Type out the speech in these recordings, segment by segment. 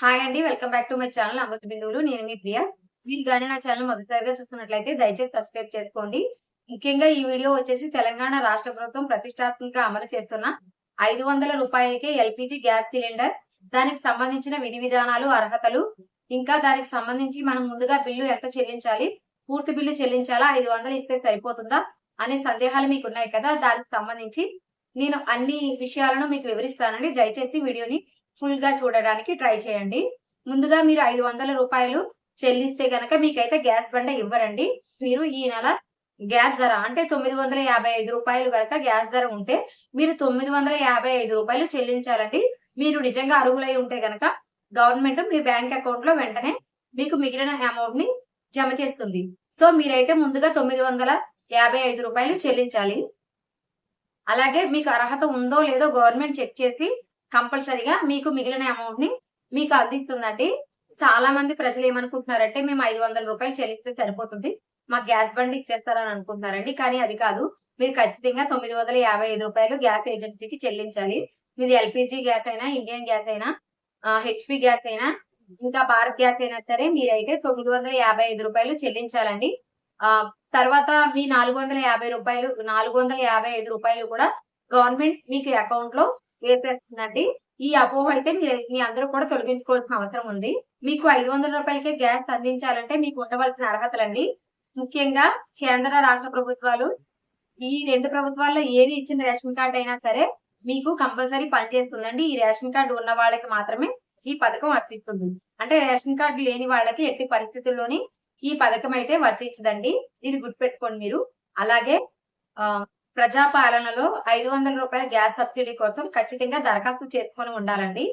Hi అండి welcome back to my channel Amrutha Binduvulu. నేను మీ ప్రియ. మీరు కానీ నా ఛానల్ మొదటిసారిగా చూస్తున్నట్లయితే దయచేసి సబ్స్క్రైబ్ చేసుకోండి. ముఖ్యంగా ఈ వీడియో వచ్చేసి తెలంగాణ రాష్ట్ర ప్రభుత్వం ప్రతిష్టాత్మకంగా అమలు చేస్తున్న ఐదు వందల రూపాయలకే ఎల్పిజి గ్యాస్ సిలిండర్. దానికి సంబంధించిన విధి విధానాలు అర్హతలు ఇంకా దానికి సంబంధించి మనం ముందుగా బిల్లు ఎంత చెల్లించాలి పూర్తి బిల్లు చెల్లించాలా ఐదు వందలు ఇస్తే సరిపోతుందా అనే సందేహాలు మీకు ఉన్నాయి కదా దానికి సంబంధించి నేను అన్ని విషయాలను మీకు వివరిస్తానండి. దయచేసి వీడియోని ఫుల్గా చూడడానికి ట్రై చేయండి. ముందుగా మీరు ఐదు వందల రూపాయలు చెల్లిస్తే గనక మీకైతే గ్యాస్ బండ ఇవ్వరండి. మీరు ఈ నెల గ్యాస్ ధర అంటే తొమ్మిది వందల యాభై ఐదు రూపాయలు కనుక గ్యాస్ ధర ఉంటే మీరు తొమ్మిది వందల యాభై ఐదు రూపాయలు చెల్లించాలండి. మీరు నిజంగా అర్హులై ఉంటే గనక గవర్నమెంట్ మీ బ్యాంక్ అకౌంట్లో వెంటనే మీకు మిగిలిన అమౌంట్ని జమ చేస్తుంది. సో మీరైతే ముందుగా తొమ్మిది వందల యాభై ఐదు రూపాయలు చెల్లించాలి. అలాగే మీకు అర్హత ఉందో లేదో గవర్నమెంట్ చెక్ చేసి కంపల్సరిగా మీకు మిగిలిన అమౌంట్ని మీకు అందిస్తుందండి. చాలా మంది ప్రజలు ఏమనుకుంటున్నారంటే మేము ఐదు వందల రూపాయలు చెల్లిస్తే సరిపోతుంది. మాకు గ్యాస్ బండి ఇచ్చేస్తారని అనుకుంటున్నారండి. కానీ అది కాదు. మీరు ఖచ్చితంగా తొమ్మిది వందల యాభై ఐదు రూపాయలు గ్యాస్ ఏజెన్సీకి చెల్లించాలి. మీది ఎల్పిజి గ్యాస్ అయినా ఇండియన్ గ్యాస్ అయినా హెచ్పి గ్యాస్ అయినా ఇంకా భారత్ గ్యాస్ అయినా సరే మీరైతే తొమ్మిది వందల యాభై ఐదు రూపాయలు చెల్లించాలండి. ఆ తర్వాత మీ నాలుగు వందల యాభై రూపాయలు నాలుగు వందల యాభై ఐదు రూపాయలు కూడా గవర్నమెంట్ మీకు అకౌంట్లో వేసేస్తుందండి ఈ అపోహ అయితే మీరు మీ అందరూ కూడా తొలగించుకోవాల్సిన అవసరం ఉంది. మీకు ఐదు వందల రూపాయలకే గ్యాస్ అందించాలంటే మీకు ఉండవలసిన అర్హతలండి. ముఖ్యంగా కేంద్ర రాష్ట్ర ప్రభుత్వాలు ఈ రెండు ప్రభుత్వాల్లో ఏది ఇచ్చిన రేషన్ కార్డు అయినా సరే మీకు కంపల్సరీ పనిచేస్తుందండి. ఈ రేషన్ కార్డు ఉన్న వాళ్ళకి మాత్రమే ఈ పథకం వర్తిస్తుంది. అంటే రేషన్ కార్డు లేని వాళ్ళకి ఎట్టి పరిస్థితుల్లోని ఈ పథకం అయితే వర్తించదండి. ఇది గుర్తుపెట్టుకోండి మీరు. అలాగే ఆ ప్రజాపాలనలో ఐదు వందల రూపాయల గ్యాస్ సబ్సిడీ కోసం ఖచ్చితంగా దరఖాస్తు చేసుకొని ఉండాలండి.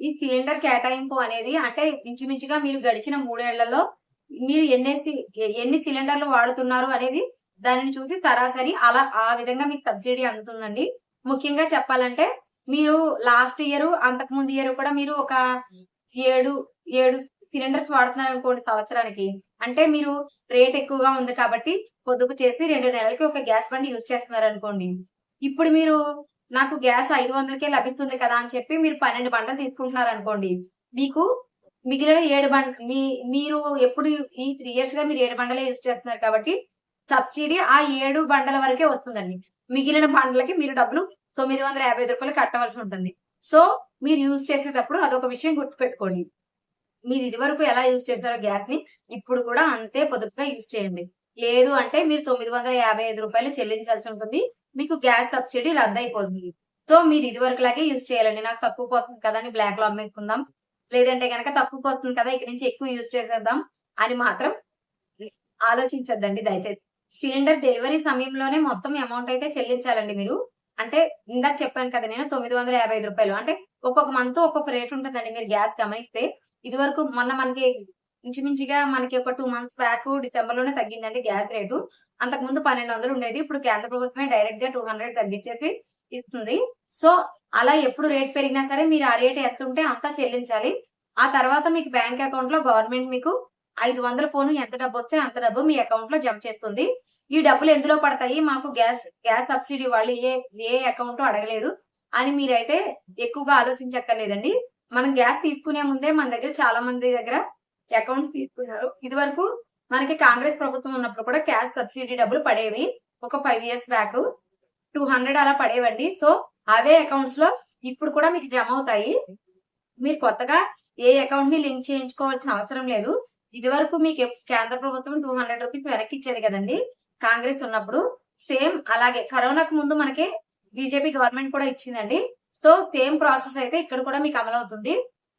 ఈ సిలిండర్ కేటాయింపు అనేది అంటే ఇంచుమించుగా మీరు గడిచిన మూడేళ్ళలో మీరు ఎన్ని ఎన్ని సిలిండర్లు వాడుతున్నారు అనేది దానిని చూసి సరాసరి అలా ఆ విధంగా మీకు సబ్సిడీ అందుతుందండి. ముఖ్యంగా చెప్పాలంటే మీరు లాస్ట్ ఇయర్ అంతకు ముందు ఇయర్ కూడా మీరు ఒక ఏడు ఏడు సిలిండర్స్ వాడుతున్నారు అనుకోండి సంవత్సరానికి. అంటే మీరు రేట్ ఎక్కువగా ఉంది కాబట్టి పొదుపు చేసి రెండు నెలలకి ఒక గ్యాస్ బండి యూజ్ చేస్తున్నారు అనుకోండి ఇప్పుడు మీరు నాకు గ్యాస్ ఐదు వందలకే లభిస్తుంది కదా అని చెప్పి మీరు పన్నెండు బండలు తీసుకుంటున్నారు అనుకోండి మీకు మిగిలిన ఏడు బండ మీ మీరు ఎప్పుడు ఈ త్రీ ఇయర్స్గా మీరు ఏడు బండలే యూజ్ చేస్తున్నారు కాబట్టి సబ్సిడీ ఆ ఏడు బండల వరకే వస్తుందండి. మిగిలిన బండలకి మీరు డబ్బులు తొమ్మిది వందల యాభై ఐదు రూపాయలు కట్టవలసి ఉంటుంది. సో మీరు యూజ్ చేసేటప్పుడు అదొక విషయం గుర్తుపెట్టుకోండి. మీరు ఇది వరకు ఎలా యూజ్ చేస్తారో గ్యాస్ని ఇప్పుడు కూడా అంతే పొదుపుగా యూజ్ చేయండి. లేదు అంటే మీరు తొమ్మిది వందల యాభై ఐదు రూపాయలు చెల్లించాల్సి ఉంటుంది. మీకు గ్యాస్ సబ్సిడీ రద్దు అయిపోతుంది సో మీరు ఇది వరకు లాగే యూజ్ చేయాలండి. నాకు తక్కువ పోతుంది కదా అని బ్లాక్లో అమ్మేసుకుందాం లేదంటే కనుక తక్కువ పోతుంది కదా ఇక్కడ నుంచి ఎక్కువ యూజ్ చేసేద్దాం అని మాత్రం ఆలోచించద్దండి దయచేసి. సిలిండర్ డెలివరీ సమయంలోనే మొత్తం అమౌంట్ అయితే చెల్లించాలండి మీరు. అంటే ఇందాక చెప్పాను కదా నేను తొమ్మిది వందల యాభై ఐదు రూపాయలు. అంటే ఒక్కొక్క మంత్ ఒక్కొక్క రేట్ ఉంటుందండి. మీరు గ్యాస్ గమనిస్తే ఇది వరకు మొన్న మనకి ఇంచుమించుగా మనకి ఒక టూ మంత్స్ బ్యాక్ డిసెంబర్లోనే తగ్గిందండి గ్యాస్ రేటు. అంతకు ముందు పన్నెండు వందలు ఉండేది ఇప్పుడు కేంద్ర ప్రభుత్వమే డైరెక్ట్గా టూ హండ్రెడ్ తగ్గించేసి ఇస్తుంది. సో అలా ఎప్పుడు రేట్ పెరిగినా సరే మీరు ఆ రేట్ ఎంత ఉంటే అంతా చెల్లించాలి. ఆ తర్వాత మీకు బ్యాంక్ అకౌంట్లో గవర్నమెంట్ మీకు ఐదు వందల పోను ఎంత డబ్బు వస్తే అంత డబ్బు మీ అకౌంట్లో జమ చేస్తుంది. ఈ డబ్బులు ఎందులో పడతాయి? మాకు గ్యాస్ గ్యాస్ సబ్సిడీ వాళ్ళు ఏ ఏ అకౌంట్ అడగలేదు. అని మీరైతే ఎక్కువగా ఆలోచించక్కర్లేదండి. మనం గ్యాస్ తీసుకునే ముందే మన దగ్గర చాలా మంది దగ్గర అకౌంట్స్ తీసుకున్నారు. ఇది వరకు మనకి కాంగ్రెస్ ప్రభుత్వం ఉన్నప్పుడు కూడా గ్యాస్ సబ్సిడీ డబ్బులు పడేవి. ఒక five years back two hundred అలా పడేవండి. సో అవే అకౌంట్స్లో ఇప్పుడు కూడా మీకు జమ అవుతాయి. మీరు కొత్తగా ఏ అకౌంట్ని లింక్ చేయించుకోవాల్సిన అవసరం లేదు. ఇది వరకు మీకు కేంద్ర ప్రభుత్వం టూ హండ్రెడ్ రూపీస్ వెనక్కి ఇచ్చేది కదండి. కాంగ్రెస్ ఉన్నప్పుడు సేమ్ అలాగే కరోనాకు ముందు మనకి బీజేపీ గవర్నమెంట్ కూడా ఇచ్చిందండి. సో సేమ్ ప్రాసెస్ అయితే ఇక్కడ కూడా మీకు అమలవుతుంది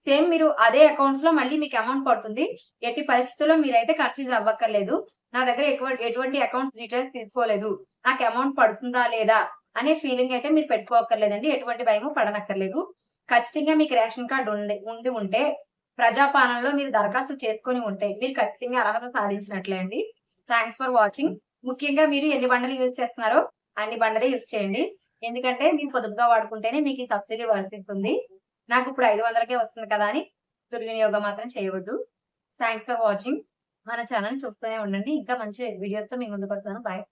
సేమ్ మీరు అదే అకౌంట్స్లో మళ్ళీ మీకు అమౌంట్ పడుతుంది. ఎట్టి పరిస్థితుల్లో మీరైతే కన్ఫ్యూజ్ అవ్వక్కర్లేదు. నా దగ్గర ఎటువంటి అకౌంట్స్ డీటెయిల్స్ తీసుకోలేదు. నాకు అమౌంట్ పడుతుందా లేదా అనే ఫీలింగ్ అయితే మీరు పెట్టుకోక్కర్లేదండి. ఎటువంటి భయము పడనక్కర్లేదు. ఖచ్చితంగా మీకు రేషన్ కార్డు ఉండి ఉండి ఉంటే ప్రజాపాలనలో మీరు దరఖాస్తు చేసుకొని ఉంటే మీరు ఖచ్చితంగా అర్హత సాధించినట్లే అండి. థ్యాంక్స్ ఫర్ వాచింగ్ ముఖ్యంగా మీరు ఎన్ని బండలు యూజ్ చేస్తున్నారో అన్ని బండలే యూజ్ చేయండి. ఎందుకంటే మీరు పొదుపుగా వాడుకుంటేనే మీకు ఈ సబ్సిడీ వర్తిస్తుంది. నాకు ఇప్పుడు ఐదు వందలకే వస్తుంది కదా అని దుర్వినియోగం మాత్రం చేయవద్దు. థ్యాంక్స్ ఫర్ వాచింగ్ మన ఛానల్ చూస్తూనే ఉండండి. ఇంకా మంచి వీడియోస్తో మీ ముందుకు వస్తాను. బాయ్